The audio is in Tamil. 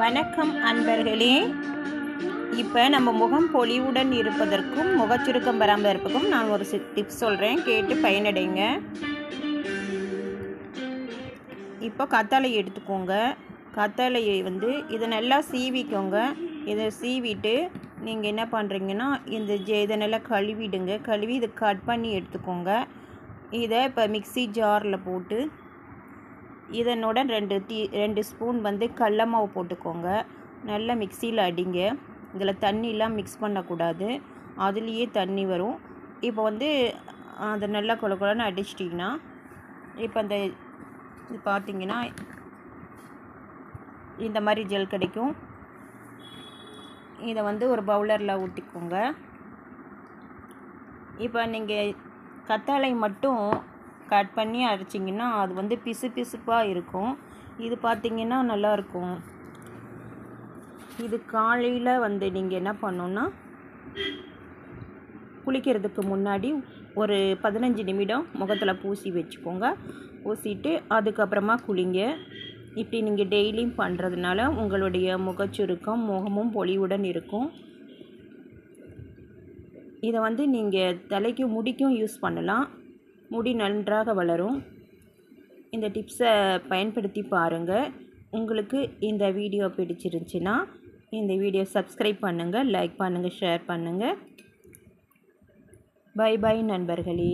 வணக்கம் அன்பர்களே. இப்போ நம்ம முகம் பொலிவுடன் இருப்பதற்கும் முகச்சுருக்கம் பராமரிப்புக்கும் நான் ஒரு டிப்ஸ் சொல்கிறேன் கேட்டு பயனடைங்க. இப்போ கத்தாழை எடுத்துக்கோங்க. கத்தாழையை வந்து இதை நல்லா சீவிக்கோங்க. இதை சீவிட்டு நீங்கள் என்ன பண்ணுறீங்கன்னா இந்த ஜெ இதை நல்லா கழுவிடுங்க. கழுவி இதை கட் பண்ணி எடுத்துக்கோங்க. இதை இப்போ மிக்ஸி ஜாரில் போட்டு இதனோட ரெண்டு டீ ரெண்டு ஸ்பூன் வந்து கடல மாவு போட்டுக்கோங்க. நல்லா மிக்சியில் அடிங்க. இதில் தண்ணிலாம் மிக்ஸ் பண்ணக்கூடாது. அதுலேயே தண்ணி வரும். இப்போ வந்து அதை நல்லா கொல கொலன்னு அடிச்சிட்டிங்கன்னா இப்போ அந்த இது பார்த்தீங்கன்னா இந்த மாதிரி ஜெல் கிடைக்கும். இதை வந்து ஒரு பவுலரில் ஊற்றிக்கோங்க இப்போ நீங்கள் கத்தாழை மட்டும் கட் பண்ணி அரைச்சிங்கன்னா அது வந்து பிசு பிசுப்பாக இருக்கும். இது பார்த்திங்கன்னா நல்லாயிருக்கும் இது காலையில் வந்து நீங்கள் என்ன பண்ணணுன்னா குளிக்கிறதுக்கு முன்னாடி ஒரு பதினஞ்சு நிமிடம் முகத்தில் பூசி வச்சுக்கோங்க. பூசிட்டு அதுக்கப்புறமா குளிங்க. இப்படி நீங்கள் டெய்லியும் பண்ணுறதுனால உங்களுடைய முகச்சுருக்கம் முகமும் பொலிவுடன் இருக்கும். இதை வந்து நீங்கள் தலைக்கு முடிக்கும் யூஸ் பண்ணலாம். முடி நன்றாக வளரும். இந்த டிப்ஸை பயன்படுத்தி பாருங்கள் உங்களுக்கு இந்த வீடியோ பிடிச்சிருந்துச்சின்னா இந்த வீடியோ சப்ஸ்கிரைப் பண்ணுங்கள் லைக் பண்ணுங்கள் ஷேர் பண்ணுங்கள் பை பை நண்பர்களே.